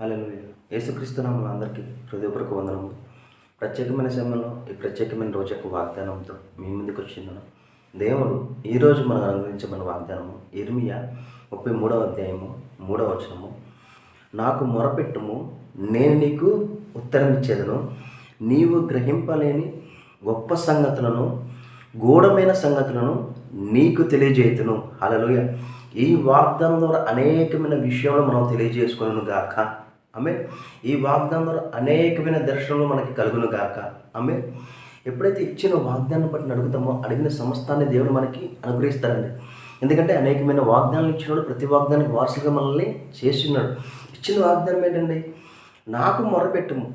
Hello యేసుక్రీస్తునామలు అందరికీ హృదయపూర్వక వందనము ప్రత్యేకమైన సమయంలో ఈ ప్రత్యేకమైన రోజు యొక్క వాగ్దానంతో మీ ముందుకు వచ్చిందను దేవుడు ఈరోజు మనం అనుగ్రహించమన్న వాగ్దానము ఇర్మియా ముప్పై మూడవ అధ్యాయము మూడవ వచనము. నాకు మొరపెట్టుము నేను నీకు ఉత్తరం ఇచ్చేదను. నీవు గ్రహింపలేని గొప్ప సంగతులను గూఢమైన సంగతులను నీకు తెలియజేయుతును హల్లెలూయా. ఈ వాగ్దానం ద్వారా అనేకమైన విషయాలు మనం తెలియజేసుకున్నాను గాక ఆమె ఈ వాగ్దానం ద్వారా అనేకమైన దర్శనంలో మనకి కలుగును గాక. ఆమె ఎప్పుడైతే ఇచ్చిన వాగ్దానం బట్టి అడుగుతామో అడిగిన సమస్తాన్ని దేవుడు మనకి అనుగ్రహిస్తారండి ఎందుకంటే అనేకమైన వాగ్దానాలు ఇచ్చినాడు ప్రతి వాగ్దానికి వారసుగా మనల్ని చేస్తున్నాడు. ఇచ్చిన వాగ్దానం ఏంటండి? నాకు మొరపెట్టుము.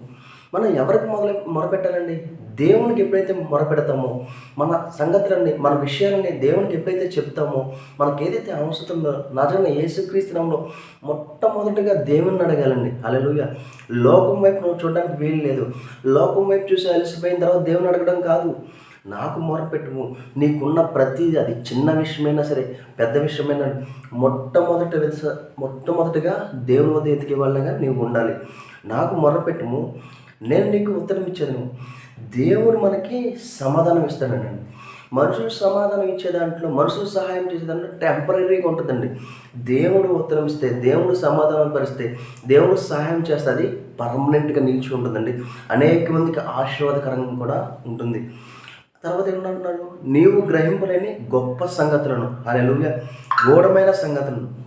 మనం ఎవరికి మొదలు మొరపెట్టాలండి? దేవునికి ఎప్పుడైతే మొరపెడతామో మన సంగతులన్నీ మన విషయాలన్నీ దేవునికి ఎప్పుడైతే చెప్తామో మనకి ఏదైతే అవసరమో నజన నిజంగా యేసుక్రీస్తునంలో మొట్టమొదటిగా దేవుణ్ణి అడగాలండి. అలెలుగా లోకం వైపు నువ్వు చూడడానికి వీలు లేదు. లోకం వైపు చూసి అలసిపోయిన తర్వాత దేవుని అడగడం కాదు. నాకు మొరపెట్టుము. నీకున్న ప్రతిదీ అది చిన్న విషయమైనా సరే పెద్ద విషయమైనా మొట్టమొదటి మొట్టమొదటిగా దేవుని వద్ద ఎతికే వాళ్ళగా నీవు ఉండాలి. నాకు మొరపెట్టుము. నేను నీకు ఉత్తరం ఇచ్చాను దేవుడు మనకి సమాధానం ఇస్తాడండి మనుషులు సమాధానం ఇచ్చే దాంట్లో మనుషులు సహాయం చేసే దాంట్లో టెంపరీగా ఉంటుందండి. దేవుడు ఉత్తరం ఇస్తే దేవుడు సమాధానం పరిస్తే దేవుడు సహాయం చేస్తే అది పర్మనెంట్గా నిలిచి ఉంటుందండి. అనేక మందికి ఆశీర్వాదకరంగా కూడా ఉంటుంది. తర్వాత ఏమంటున్నాడు నీవు గ్రహింపలేని గొప్ప సంగతులను. అలెలుగా గూఢమైన సంగతులను.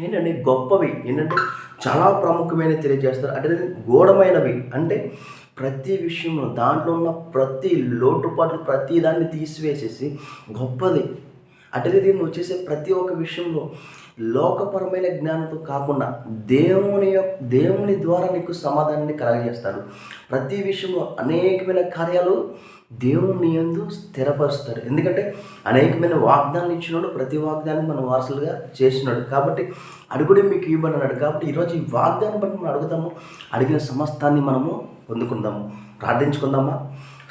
ఏంటంటే గొప్పవి. ఏంటంటే చాలా ప్రాముఖ్యమైన తెలియజేస్తారు. అంటే గూఢమైనవి. అంటే ప్రతి విషయంలో దాంట్లో ఉన్న ప్రతి లోటుపాట్లు ప్రతి దాన్ని తీసివేసేసి గొప్పది. అటుగా దీన్ని వచ్చేసే ప్రతి ఒక్క విషయంలో లోకపరమైన జ్ఞానంతో కాకుండా దేవుని యొక్క దేవుని ద్వారా నీకు సమాధానాన్ని కలగజేస్తాడు ప్రతి విషయంలో అనేకమైన కార్యాలు దేవుని యందు స్థిరపరుస్తాడు ఎందుకంటే అనేకమైన వాగ్దానాలు ఇచ్చినాడు ప్రతి వాగ్దాన్ని మనం వారసులుగా చేసినాడు. కాబట్టి అడుగుడే మీకు ఇవ్వబడినాడు కాబట్టి ఈరోజు ఈ వాగ్దానం బట్టి మనం అడుగుతాము అడిగిన సమస్తాన్ని మనము పొందుకుందాము. ప్రార్థించుకుందామా?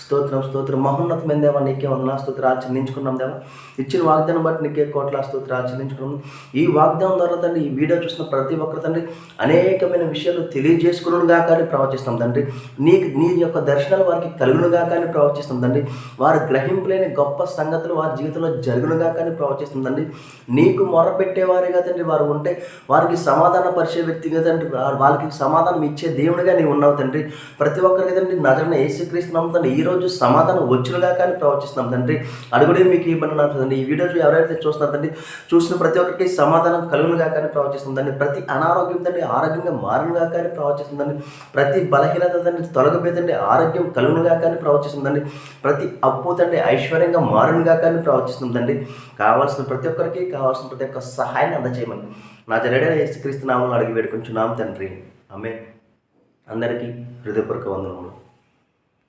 స్తోత్రం స్తోత్రం. మహోన్నతమైన దేవా నీకే వందనా స్తోత్ర ఆచరించుకున్నాం దేవా. ఇచ్చిన వాగ్దానం బట్టి నీకే కోట్ల స్తోత్ర ఆచరించుకున్నాం ఈ వాగ్దానం ద్వారా తండ్రి ఈ వీడియో చూసిన ప్రతి ఒక్కరు తండ్రి అనేకమైన విషయాలు తెలియజేసుకును కానీ ప్రవచిస్తాం తండ్రి. నీకు నీ యొక్క దర్శనాలు వారికి కలుగును కానీ ప్రవచిస్తాం తండ్రి. వారు గ్రహింపులేని గొప్ప సంగతులు వారి జీవితంలో జరుగును కానీ ప్రవచిస్తుందండి ప్రవచిస్తాం తండ్రి. నీకు మొరపెట్టేవారిగా తండ్రి వారు ఉంటే వారికి సమాధాన పరిచే వ్యక్తిగా తండ్రి వాళ్ళకి సమాధానం ఇచ్చే దేవుడిగా నీవు ఉన్నావు తండ్రి. ప్రతి ఒక్కరికి తండ్రి నజరన ఏసుక్రీస్తున్నాం తండ్రి ఈ రోజు సమాధానం వచ్చునుగా కానీ ప్రవచిస్తున్నాం తండ్రి. అడుగుడే మీకు ఇబ్బంది తండ్రి? ఈ వీడియో ఎవరైతే చూస్తున్నారు తండ్రి చూసిన ప్రతి ఒక్కరికి సమాధానం కలుగునుగా కానీ ప్రవచిస్తుంది తండ్రి. ప్రతి అనారోగ్యం తండ్రి ఆరోగ్యంగా మారునుగా కానీ ప్రవచిస్తుంది తండ్రి. ప్రతి బలహీనత తండ్రి తొలగిపోయి ఆరోగ్యం కలుగునుగా కానీ ప్రవచిస్తుందండి ప్రతి అప్పు తండ్రి ఐశ్వర్యంగా మారునుగా కానీ ప్రవచిస్తుందండి కావాల్సిన ప్రతి ఒక్కరికి కావాల్సిన ప్రతి ఒక్క సహాయాన్ని అందజేయమని నా జరడే యేసుక్రీస్తు నామంలో అడిగి వేడుకుంటున్నాం తండ్రి. ఆమె అందరికీ హృదయపూర్వక వందనములు.